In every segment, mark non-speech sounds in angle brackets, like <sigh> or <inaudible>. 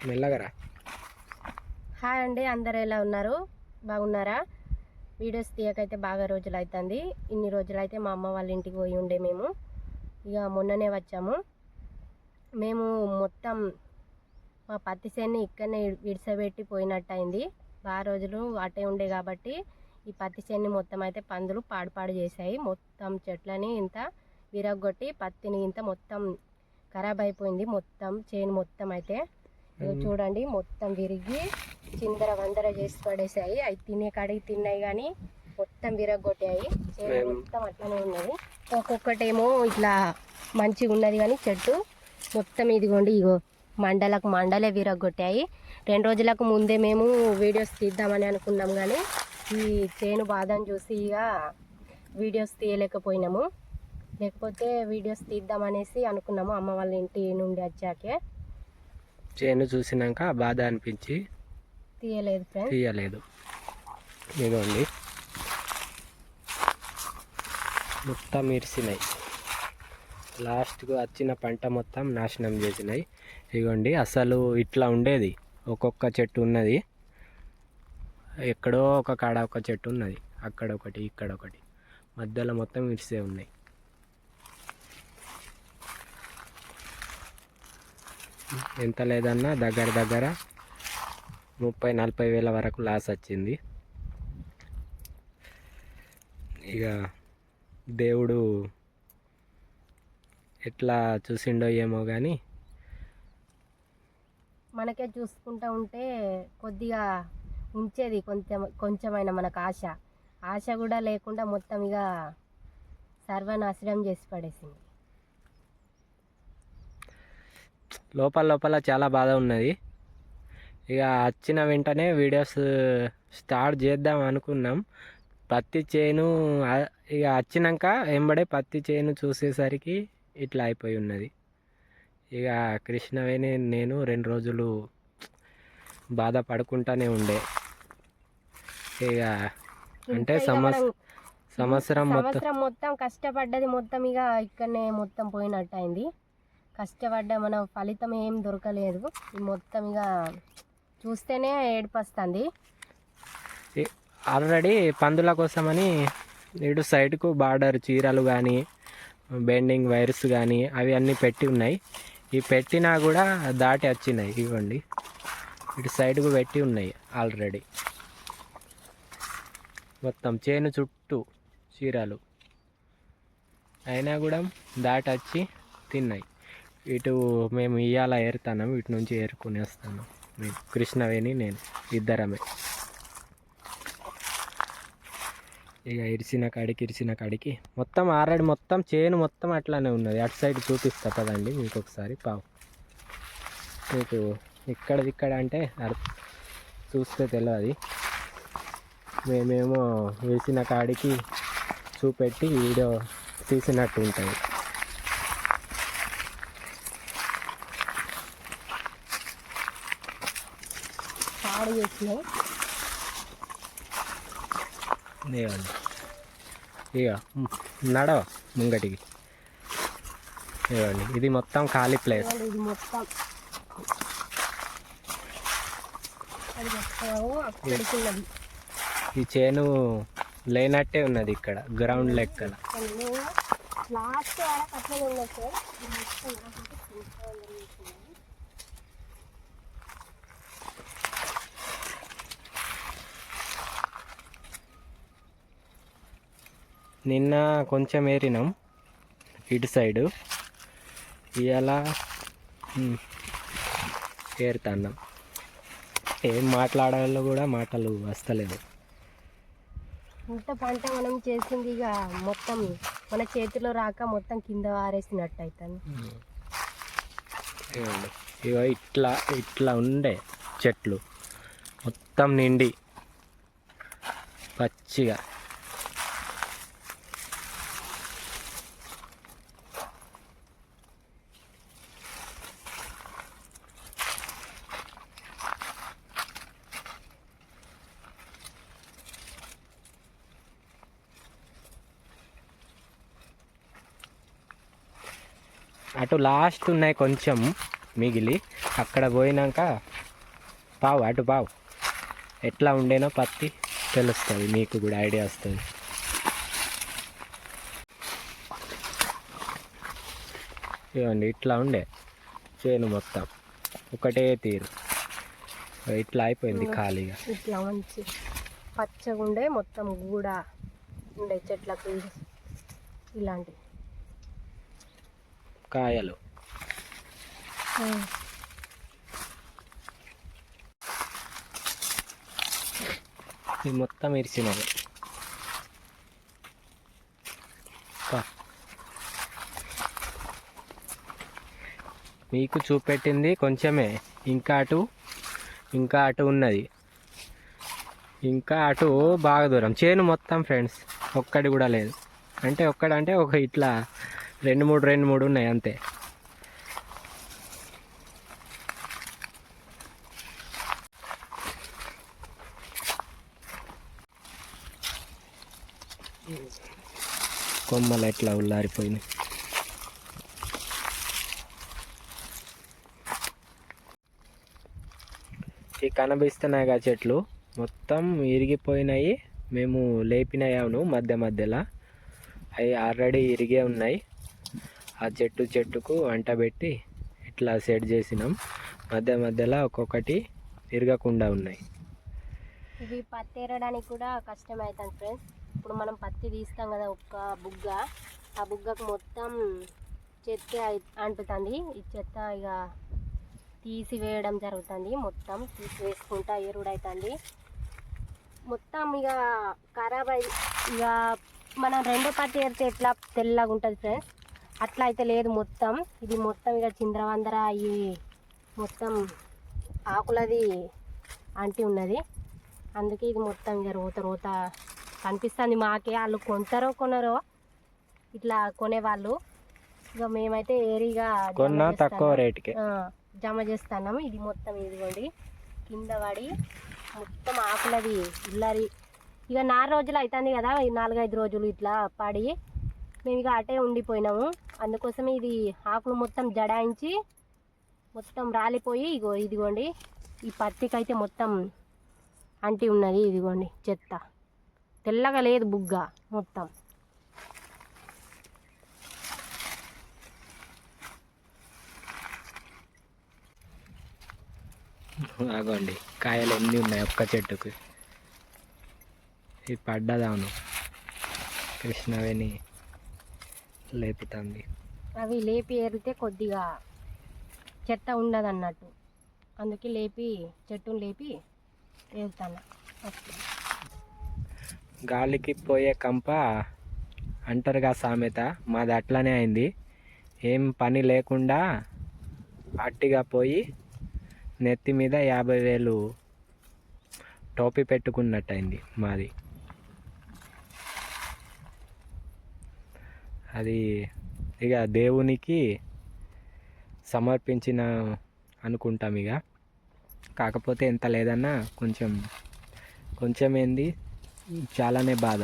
మెల్లగరా. Hi అండి అందరు ఎలా ఉన్నారు? బాగున్నారా? వీడియోస్ తీయకైతే బాగా రోజులు అవుతుంది ఇన్ని రోజులు అయితే మా అమ్మ వాళ్ళ ఇంటికి పోయి ఉండే మేము. ఇక మొన్ననే వచ్చాము. మేము మొత్తం మా పత్తి చేన్ని ఇక్కడనే విడిసబెట్టి పోయినట్టు అయింది బాగా రోజులు అటే ఉండే కాబట్టి ఈ పత్తి చేన్ని మొత్తం అయితే పందులు పాడుపాడు చేశాయి. మొత్తం చెట్లని ఇంత విరగొట్టి పత్తిని ఇంత మొత్తం ఖరాబ్ అయిపోయింది. మొత్తం చేను మొత్తం అయితే. చూడండి మొత్తం విరిగి చిందర వందర చేసి పడేసాయి. అవి తినే కాడికి తిన్నాయి కానీ మొత్తం విరగొట్టాయి మొత్తం అట్లనే ఉన్నది. ఒక్కొక్కటేమో ఇట్లా మంచిగా ఉన్నది కానీ చెట్టు మొత్తం ఇదిగోండి ఇగో మండలకు మండలే విరగొట్టాయి రెండు రోజులకు ముందే మేము వీడియోస్ తీద్దామని అనుకున్నాం కానీ ఈ చేను బాధను చూసి ఇక వీడియోస్ తీయలేకపోయినాము. లేకపోతే వీడియోస్ తీద్దామనేసి అనుకున్నాము. అమ్మ వాళ్ళ ఇంటి నుండి వచ్చాకే. చేను చూసినాక బాధ అనిపించి తీయలేదు తీయలేదు. ఇదిగోండి. మొత్తం ఇరిసినాయి. లాస్ట్కు వచ్చిన పంట మొత్తం నాశనం చేసినాయి. ఇదిగోండి అసలు ఇట్లా ఉండేది. ఒక్కొక్క చెట్టు ఉన్నది. ఎక్కడో ఒక కాడ ఒక చెట్టు ఉన్నది. అక్కడ ఒకటి ఇక్కడ ఒకటి. మధ్యలో మొత్తం ఇరిసే ఉన్నాయి. ఎంత లేదన్నా దగ్గర దగ్గర ముప్పై నలభై వేల వరకు లాస్ వచ్చింది. ఇక దేవుడు ఎట్లా చూసిండో ఏమో కానీ మనకే చూసుకుంటూ ఉంటే కొద్దిగా ఉంచేది కొంచెం కొంచెమైనా మనకు ఆశ. ఆశ కూడా లేకుండా మొత్తం ఇక సర్వనాశనం చేసి పడేసింది. లోపల లోపల చాలా బాధ ఉన్నది. ఇక వచ్చిన వెంటనే వీడియోస్ స్టార్ట్ చేద్దాం అనుకున్నాం. పత్తి చేను ఇక వచ్చినాక ఎంబడే పత్తి చేను చూసేసరికి ఇట్లా అయిపోయి ఉన్నది. ఇక కృష్ణవేణి నేను రెండు రోజులు బాధపడుకుంటానే ఉండే. ఇక అంటే మనం సంవత్సరం మొత్తం సంవత్సరం మొత్తం కష్టపడ్డది మొత్తం ఇక ఇక్కడనే మొత్తం పోయినట్టు అయింది. కష్టపడ్డ మనం ఫలితం ఏం దొరకలేదు. మొత్తం ఇక చూస్తేనే ఏడిపస్తుంది. ఆల్రెడీ పందుల కోసమని ఇటు సైడ్కు బార్డర్ చీరలు కానీ బెండింగ్ వైర్స్ కానీ అవి అన్నీ పెట్టి ఉన్నాయి. ఈ పెట్టినా కూడా దాటి వచ్చినాయి ఇవ్వండి. ఇటు సైడ్కు పెట్టి ఉన్నాయి ఆల్రెడీ. మొత్తం చేను చుట్టూ చీరలు. అయినా కూడా దాటి వచ్చి తిన్నాయి. ఇటు మేము ఇవాళ ఏరుతాము ఇటు నుంచి ఏరుకుని వస్తాను మేము కృష్ణవేణి నేను ఇద్దరమే. ఇక ఇరిసిన కాడికి ఇరిసిన కాడికి మొత్తం ఆల్రెడీ మొత్తం చేను మొత్తం అట్లానే ఉన్నది. అటు సైడ్ చూపిస్తా కదండి మీకు ఒకసారి పావు. మీకు ఇక్కడ ఇక్కడ అంటే చూస్తే తెలియదు మేమేమో వేసిన కాడికి చూపెట్టి వీడియో తీసినట్టు ఉంటుంది. ఇవ్వండి ఇక నడవ ముంగటికి ఇవ్వండి ఇది మొత్తం ఖాళీ ప్లేస్ ఇది మొత్తం ఈ చేను లేనట్టే ఉన్నది ఇక్కడ గ్రౌండ్ లెక్కన లాస్ట్ వరకు అట్లనే ఉన్నది సార్ ఇది మొత్తం నాకైతే కొంచెం ఉన్నది. నిన్న కొంచెం ఏరినాం ఇటు సైడు. ఇవాళ ఏరుతున్నాం. ఏం మాట్లాడాలో కూడా మాటలు వస్తలేదు. ఇంత పంట మనం చేసింది ఇక మొత్తం మన చేతిలో రాక మొత్తం కింద వారేసినట్టు అవుతుంది ఇవ్వండి ఇగో ఇట్లా ఇట్లా ఉండే చెట్లు. మొత్తం నిండి. పచ్చిగా. అటు లాస్ట్ ఉన్నాయి కొంచెం మిగిలి. అక్కడ పోయినాక పావు అటు పావు. ఎట్లా ఉండేనో పత్తి తెలుస్తుంది మీకు కూడా ఐడియా వస్తుంది. ఇవ్వండి ఇట్లా ఉండే చేను మొత్తం. ఒకటే తీరు. ఇట్లా అయిపోయింది ఖాళీగా. ఇట్లా మంచి పచ్చగా ఉండే మొత్తం గూడ ఉండే చెట్లకు ఇలాంటి కాయలు ఇది మొత్తం ఇరిచినది మీకు చూపెట్టింది కొంచెమే. ఇంకా అటు ఇంకా అటు ఉన్నది. ఇంకా అటు బాగా దూరం. చేను మొత్తం ఫ్రెండ్స్. ఒక్కడి కూడా లేదు. అంటే ఒక్కడంటే ఒక ఇట్లా రెండు మూడు రెండు మూడు ఉన్నాయి అంతే. కొమ్మలు ఎట్లా ఉల్లారిపోయినాయి. ఈ కనిపిస్తున్నాయి కదా చెట్లు మొత్తం ఇరిగిపోయినాయి. మేము లేపినాయాను మధ్య మధ్యలో. అవి ఆల్రెడీ ఇరిగే ఉన్నాయి. ఆ చెట్టు చెట్టుకు వంట పెట్టి ఇట్లా సెట్ చేసినాం. మధ్య మధ్యలో ఒక్కొక్కటి తిరగకుండా ఉన్నాయి. ఇవి పత్తి ఏరడానికి కూడా కష్టం అవుతుంది ఫ్రెండ్స్. ఇప్పుడు మనం పత్తి తీస్తాం కదా ఒక్క బుగ్గ. ఆ బుగ్గకు మొత్తం చెత్త అంటుతుంది. ఈ చెత్త ఇక తీసివేయడం జరుగుతుంది. మొత్తం తీసివేసుకుంటా ఎరుడవుతుంది మొత్తం ఇక ఖరాబ్ అయి ఇక మనం రెండో పత్తి ఏరితే ఎట్లా తెల్లగా ఉంటుంది ఫ్రెండ్స్? అట్లా అయితే లేదు మొత్తం. ఇది మొత్తం ఇక చింద్రవందర అయ్యి మొత్తం ఆకులది అంటి ఉన్నది. అందుకే ఇది మొత్తం ఇక రోత రోత కనిపిస్తుంది మాకే. వాళ్ళు కొంటారో కొనరో ఇట్లా కొనేవాళ్ళు ఇక మేమైతే ఏరిగా కొన్న తక్కువ. రేటుకే. జమ చేస్తున్నాము ఇది మొత్తం ఇదిగోండి. కింద పడి మొత్తం ఆకులది ఇల్లరి. ఇక నాలుగు రోజులు అవుతుంది కదా ఈ నాలుగైదు రోజులు ఇట్లా పడి మేము ఇక అటే ఉండిపోయినాము. అందుకోసం ఇది ఆకులు మొత్తం జడాయించి మొత్తం రాలిపోయి ఇగో ఇదిగోండి ఈ పత్తికైతే మొత్తం అంటి ఉన్నది ఇదిగోండి చెత్త. తెల్లగా లేదు బుగ్గ మొత్తం. అగోండి కాయలు ఎన్ని ఉన్నాయి ఒక్క చెట్టుకు? ఇది పడ్డదాను కృష్ణవేణి. లేపుతుంది. అవి లేపి ఏరితే కొద్దిగా చెత్త ఉండదు అన్నట్టు అందుకే లేపి చెట్టును లేపి ఏరుతాను. గాలికి పోయే కంప అంటారుగా సామెత మాది అట్లానే అయింది. ఏం పని లేకుండా అట్టిగా పోయి నెత్తి మీద యాభై వేలు టోపీ పెట్టుకున్నట్టు అయింది మాది. అది ఇక దేవునికి సమర్పించిన అనుకుంటాం ఇక. కాకపోతే ఎంత లేదన్నా కొంచెం కొంచెం ఏంది? చాలానే బాధ.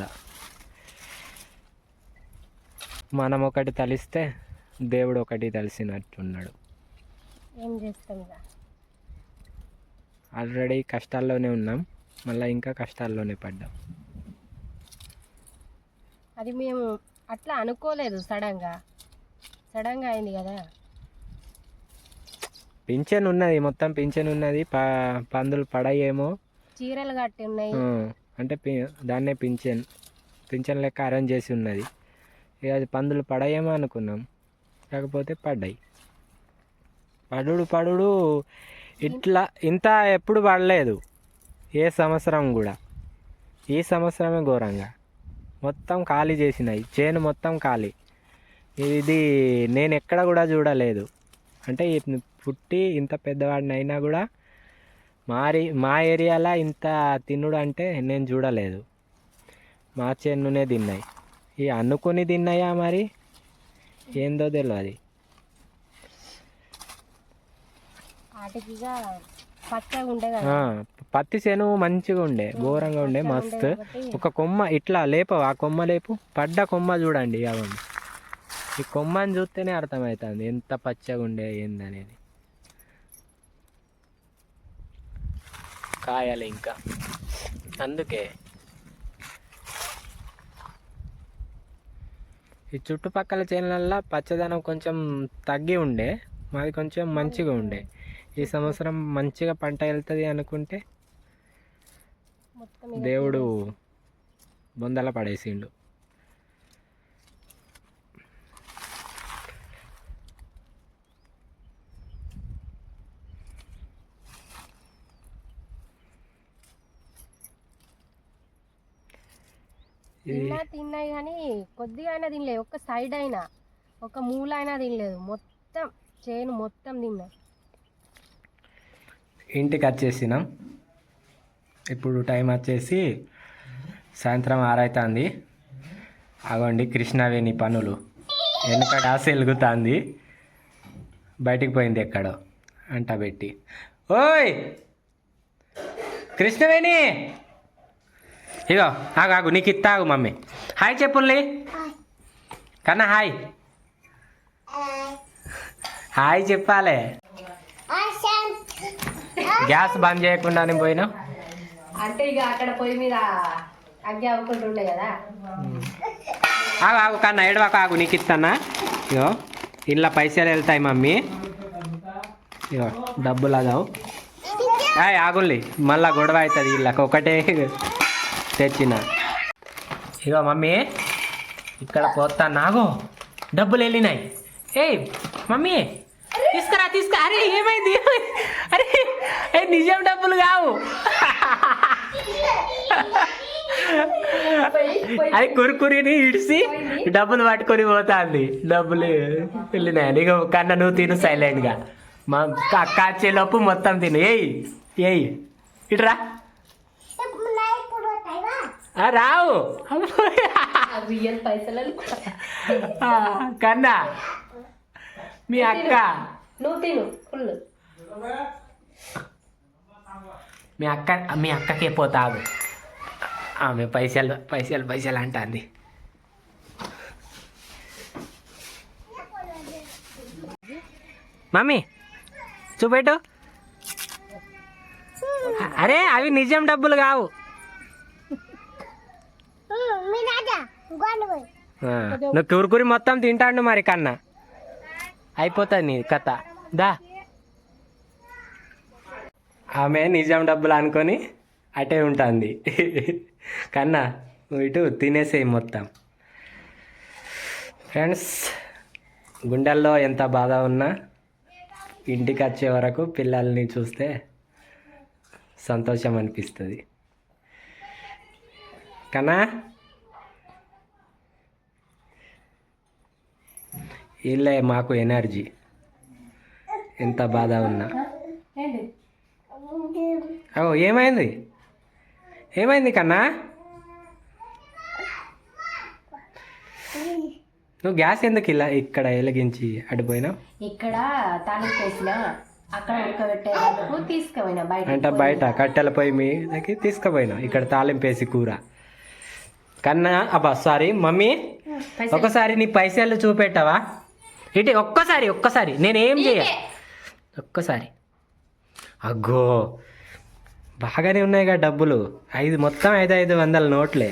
మనం ఒకటి తలిస్తే దేవుడు ఒకటి తలిసినట్టున్నాడు. ఏం చేస్తాం ఇక? ఆల్రెడీ కష్టాల్లోనే ఉన్నాం. మళ్ళీ ఇంకా కష్టాల్లోనే పడ్డాం. అది మేము అట్లా అనుకోలేదు సడన్గా. సడన్గా అయింది కదా. పింఛన్ ఉన్నది మొత్తం పింఛన్ ఉన్నది పందులు పడయేమో. చీరలు కట్టి ఉన్నాయి. అంటే దాన్నే పింఛన్ పింఛన్ లెక్క అరేంజ్ చేసి ఉన్నది. ఇక అది పందులు పడయేమో అనుకున్నాం. కాకపోతే పడ్డాయి. పడుడు పడుడు ఇట్లా ఇంత ఎప్పుడు పడలేదు. ఏ సంవత్సరం కూడా. ఈ సంవత్సరమే ఘోరంగా. మొత్తం ఖాళీ చేసినాయి. చేను మొత్తం ఖాళీ. ఇది నేను ఎక్కడ కూడా చూడలేదు. అంటే పుట్టి ఇంత పెద్దవాడినైనా కూడా మారి మా ఏరియాలో ఇంత తినుడు అంటే నేను చూడలేదు. మా చేనునే తిన్నాయి. ఈ అనుకుని తిన్నాయా మరి? ఏందో తెలియదు పత్తి చేను మంచిగా ఉండే ఘోరంగా ఉండే మస్తు. ఒక కొమ్మ ఇట్లా లేపవు? ఆ కొమ్మ లేపు. పడ్డ కొమ్మ చూడండి అవండి ఈ కొమ్మని చూస్తేనే అర్థమవుతుంది ఎంత పచ్చగా ఉండే ఏందనేది. కాయాలి ఇంకా. అందుకే. ఈ చుట్టుపక్కల చేనులల్లో పచ్చదనం కొంచెం తగ్గి ఉండే మాది కొంచెం మంచిగా ఉండే. ఈ సంవత్సరం మంచిగా పంట వెళ్తుంది అనుకుంటే దేవుడు బొందల పడేసిండు. తిన్నా తిన్నాయి కానీ కొద్దిగా అయినా తినలేదు. ఒక్క సైడ్ అయినా ఒక మూల అయినా తినలేదు. మొత్తం చేను మొత్తం తిన్నా. ఇంటికి వచ్చేసినాం. ఇప్పుడు టైం వచ్చేసి సాయంత్రం ఆరైతుంది. అగోండి కృష్ణవేణి పనులు. వెనుక డాస్ వెలుగుతుంది బయటికి పోయింది ఎక్కడో. అంట పెట్టి. ఓయ్! కృష్ణవేణి! ఇగో ఆగు ఆగు నీకు ఇత్తాగు మమ్మీ. హాయ్ చెప్పుల్లి. కన్నా హాయ్. హాయ్ చెప్పాలే. గ్యాస్ బంద్ చేయకుండానే పోయినా? అంటే ఇక అక్కడ పొయ్యి మీద అగ్గి అవ్వకుంటుండే కదా. ఆగు ఆగు కన్నా ఏడవాకు ఆగు నీకు ఇస్తానా ఇగో ఇంట్లో పైసలు వెళ్తాయి మమ్మీ. ఇగో డబ్బులు అదావు ఆగుల్లి మళ్ళా గొడవ అవుతుంది వీళ్ళకి ఒకటే తెచ్చిన. ఇగో మమ్మీ ఇక్కడ పోతా నాగో. డబ్బులు వెళ్ళినాయి. ఏయ్ మమ్మీ తీసుకురా తీసుకురా. అరే ఏమైంది? నిజం డబ్బులు కావు. అది కురుకురిని ఇడిసి డబ్బులు పట్టుకొని పోతాంది. డబ్బులు వెళ్ళినాయి. నీకు కన్నా నువ్వు తిను సైలెంట్గా. మా అక్క వచ్చేలోపు మొత్తం తిను. ఏయ్ ఏయ్ ఇట్రా. రావు. కన్నా. మీ అక్క. నువ్వు తిను. ఫుల్. మీ అక్క మీ అక్కకే పోతావు. ఆమె పైసలు పైసలు పైసలు అంటుంది. మమ్మీ చూపెట్టు. అరే అవి నిజం డబ్బులు కావు. నువ్వు కురుకురి మొత్తం తింటాడు మరి కన్నా. అయిపోతుంది నీ కథ. దా. ఆమె నిజాం డబ్బులు అనుకొని అటే ఉంటుంది. కన్నా నువ్వు ఇటు తినేసేయి మొత్తం. ఫ్రెండ్స్ గుండెల్లో ఎంత బాధ ఉన్నా ఇంటికి వచ్చే వరకు పిల్లల్ని చూస్తే సంతోషం అనిపిస్తుంది. కన్నా వీళ్ళే మాకు ఎనర్జీ. ఎంత బాధ ఉన్నా. ఓ ఏమైంది? ఏమైంది కన్నా? నువ్వు గ్యాస్ ఎందుకు ఇలా ఇక్కడ వెలిగించి అడిపోయినావు ఇక్కడ తాలింపు వేసిన అక్కడ తీసుకుపోయినా బయట అంటే బయట కట్టెల పొయ్యి మీదకి తీసుకుపోయినావు ఇక్కడ తాలింపేసి కూర. కన్నా అబ్బా సారీ మమ్మీ ఒకసారి నీ పైసలు చూపెట్టావా? ఇటు ఒక్కసారి ఒక్కసారి నేనేం చేయ? ఒక్కసారి. అగ్గో బాగానే ఉన్నాయి కదా డబ్బులు. ఐదు మొత్తం ఐదు ఐదు వందల నోట్లే.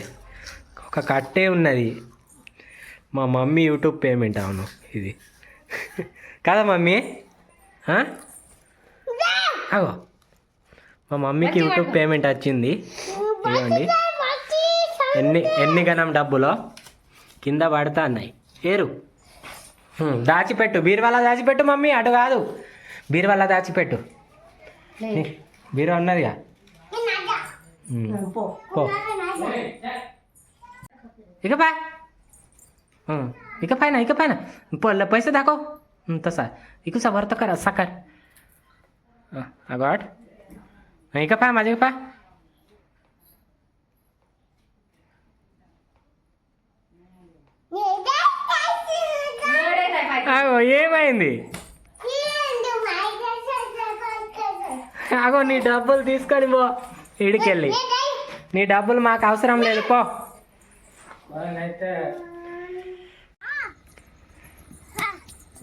ఒక కట్టే ఉన్నది. మా మమ్మీ యూట్యూబ్ పేమెంట్ అవును ఇది. కదా మమ్మీ? అగో మా మమ్మీకి యూట్యూబ్ పేమెంట్ వచ్చింది. ఇవ్వండి ఎన్ని ఎన్ని గణం డబ్బులో? కింద పడతా అన్నాయి. ఏరు. దాచిపెట్టు. బీరువాల దాచిపెట్టు మమ్మీ అటు కాదు. బీరువాల దాచిపెట్టు. బీరు ఉన్నదిగా హ్మ్, పో పో ఇక పా हं, इकडं पाय ना इकडं पाय ना प- पैसे दाखव हं, तसा इकडं सा वरतं कर असा कर हं, अगं आठ हं, इकडं पाय माझ्या అగో నీ డబ్బులు తీసుకొని పో. ఇడికెళ్ళి నీ డబ్బులు మాకు అవసరం లేదు పో.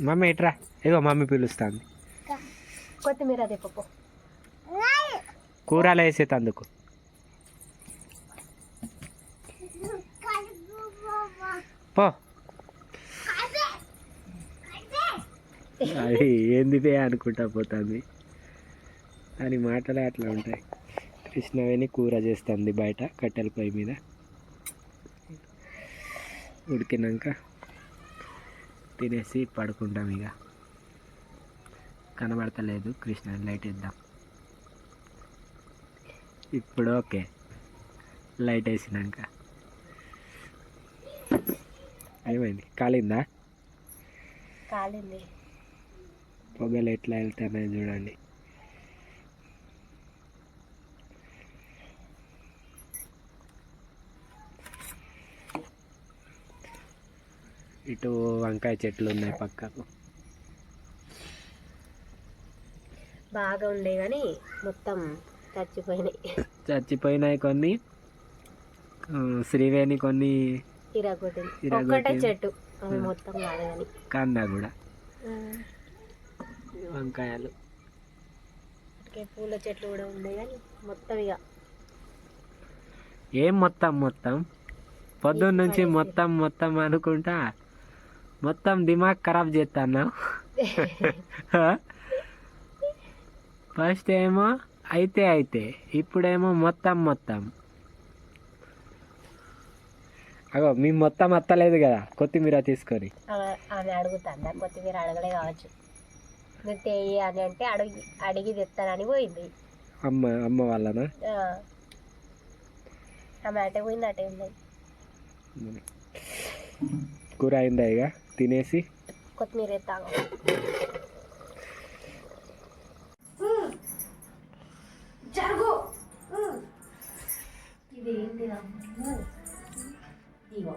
మమ్మీ ఇట్రా. ఇగో మమ్మీ పిలుస్తాంది. కొత్తిమీర తెప్ప పో. కూరలు వేసేటందుకు. పో. అది అనుకుంటా పోతుంది. అని మాటలే అట్లా ఉంటాయి. కృష్ణవేణి కూర చేస్తుంది బయట కట్టెల పొయ్యి మీద. ఉడికినాక తినేసి పడుకుంటాం ఇక. కనబడతలేదు కృష్ణ లైట్ ఇద్దాం ఇప్పుడు ఓకే. లైట్ వేసినాక. ఏమైంది కాలిందా? కాలింది. పొగలు ఎట్లా వెళ్తున్నాయి చూడండి. ఇటు వంకాయ చెట్లు ఉన్నాయి పక్కకు. బాగా ఉండే కానీ మొత్తం చచ్చిపోయినాయి. చచ్చిపోయినాయి కొన్ని. శ్రీవేణి కొన్ని చెట్టు. అవి. మొత్తం కాదు కూడా వంకాయలు. పూల చెట్లు కూడా ఉన్నాయి కానీ మొత్తం ఇక ఏం మొత్తం మొత్తం? పొద్దున్న నుంచి మొత్తం మొత్తం అనుకుంటా? మొత్తం దిమాగ్ ఖరాబ్ చేస్తాను? <laughs> ఫస్ట్ ఏమో అయితే అయితే ఇప్పుడేమో మొత్తం మొత్తం. అగో మీ మొత్తం అత్తలేదు కదా కొత్తిమీర తీసుకొని. ఆమె అడుగుతుందా కొత్తిమీర అడగలే కావచ్చు. తేయి అని అంటే అడిగి అడిగి తెస్తానని పోయింది. అమ్మ అమ్మ వాళ్ళనా. ఆమె అటే పోయింది అటే ఉంది. కూర అయిందా ఇక తినేసి. కొత్తిమీర ఎత్తాను జరుగు. ఇది ఏంటి ఇగో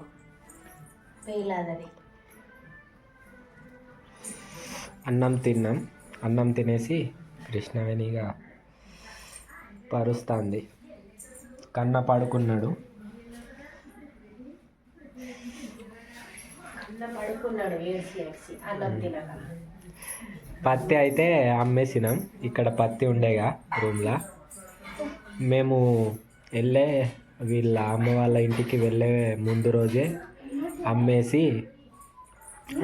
పేలాదది. అన్నం తిన్నాం. అన్నం తినేసి కృష్ణవేణిగా పరుస్తుంది. కన్న పడుకున్నాడు. అన్నం పడుకున్నాడు ఏడ్చి ఏడ్చి అన్నం తినక. పత్తి అయితే అమ్మేసినాం. ఇక్కడ పత్తి ఉండేగా రూమ్లో. మేము వెళ్ళే వీళ్ళ అమ్మ వాళ్ళ ఇంటికి వెళ్ళే ముందు రోజే అమ్మేసి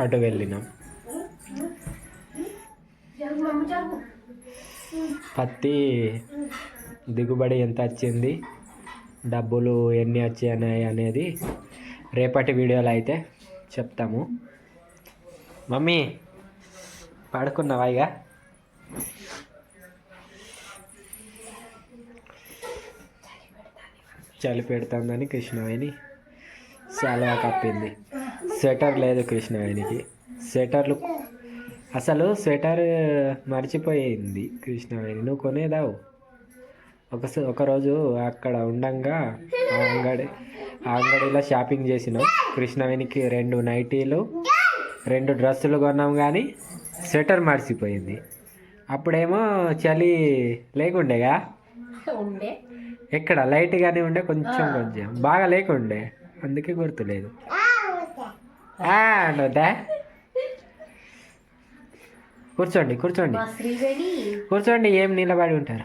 అటు వెళ్ళినాం. పత్తి దిగుబడి ఎంత వచ్చింది? డబ్బులు ఎన్ని వచ్చాయి అనేది రేపటి వీడియోలో అయితే చెప్తాము. మమ్మీ పడుకున్నావా ఇక? చలి పెడుతుందని కృష్ణవేణి శాలువా కప్పింది. స్వెటర్ లేదు కృష్ణవేణికి. స్వెటర్లు అసలు స్వెటర్ మర్చిపోయింది కృష్ణవేణి. నువ్వు కొనేదావు? ఒక ఒకరోజు అక్కడ ఉండంగా అంగడి అంగడిలో షాపింగ్ చేసినాం. కృష్ణవేణికి రెండు నైటీలు రెండు డ్రెస్సులు కొన్నాం కానీ స్వెటర్ మర్చిపోయింది. అప్పుడేమో చలి లేకుండేగా? ఉండే. ఎక్కడ? లైట్గానే ఉండే కొంచెం కొంచెం. బాగా లేకుండే? అందుకే గుర్తులేదు. అనొద్దా? కూర్చోండి కూర్చోండి. కూర్చోండి ఏం నిలబడి ఉంటారు?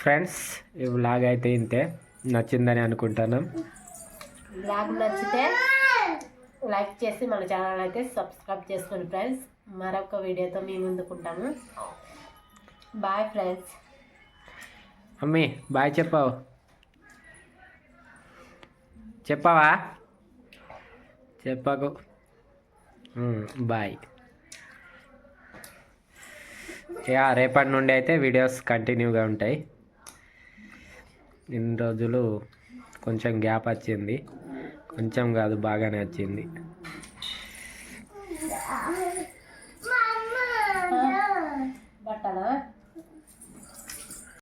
ఫ్రెండ్స్ ఈ వ్లాగ్ అయితే ఇంతే. నచ్చిందని అనుకుంటున్నాం బ్లాగ్ నచ్చితే లైక్ చేసి మన ఛానల్ అయితే సబ్స్క్రైబ్ చేసుకోండి ఫ్రెండ్స్ మరొక వీడియోతో మీ ముందుకుంటాము బాయ్ ఫ్రెండ్స్ మమ్మీ బాయ్ చెప్పావు. చెప్పావా? చెప్పకు బాయ్ ఇక రేపటి నుండి అయితే వీడియోస్ కంటిన్యూగా ఉంటాయి. ఇన్ని రోజులు కొంచెం గ్యాప్ వచ్చింది. కొంచెం కాదు బాగానే వచ్చింది. బట్టలా?